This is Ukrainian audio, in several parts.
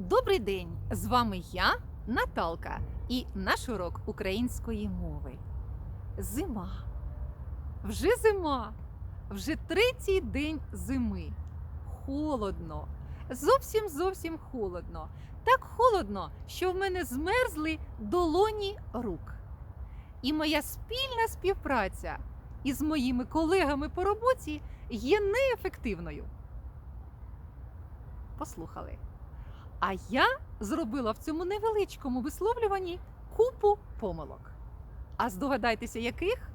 Добрий день! З вами я, Наталка, і наш урок української мови. Зима. Вже зима. Вже третій день зими. Холодно. Зовсім зовсім холодно. Так холодно, що в мене змерзли долоні рук. І моя спільна співпраця із моїми колегами по роботі є неефективною. Послухали. А я зробила в цьому невеличкому висловлюванні купу помилок. А здогадайтеся, яких?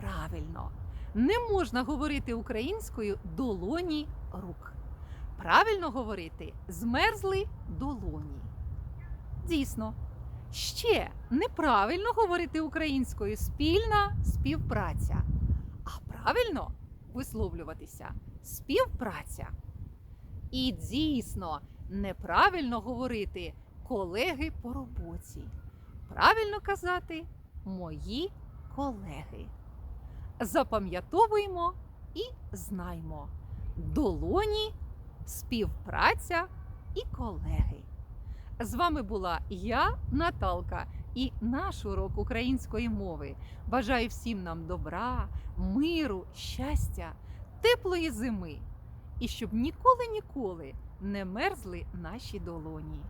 Правильно, не можна говорити українською долоні рук. Правильно говорити змерзли долоні. Дійсно, ще неправильно говорити українською спільна співпраця. А правильно висловлюватися співпраця. І дійсно, неправильно говорити колеги по роботі. Правильно казати мої колеги. Запам'ятовуємо і знаймо. Долоні, співпраця і колеги. З вами була я, Наталка, і наш урок української мови. Бажаю всім нам добра, миру, щастя, теплої зими. І щоб ніколи-ніколи не мерзли наші долоні.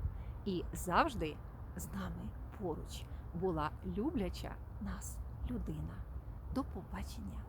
І завжди з нами поруч була любляча нас людина. До побачення!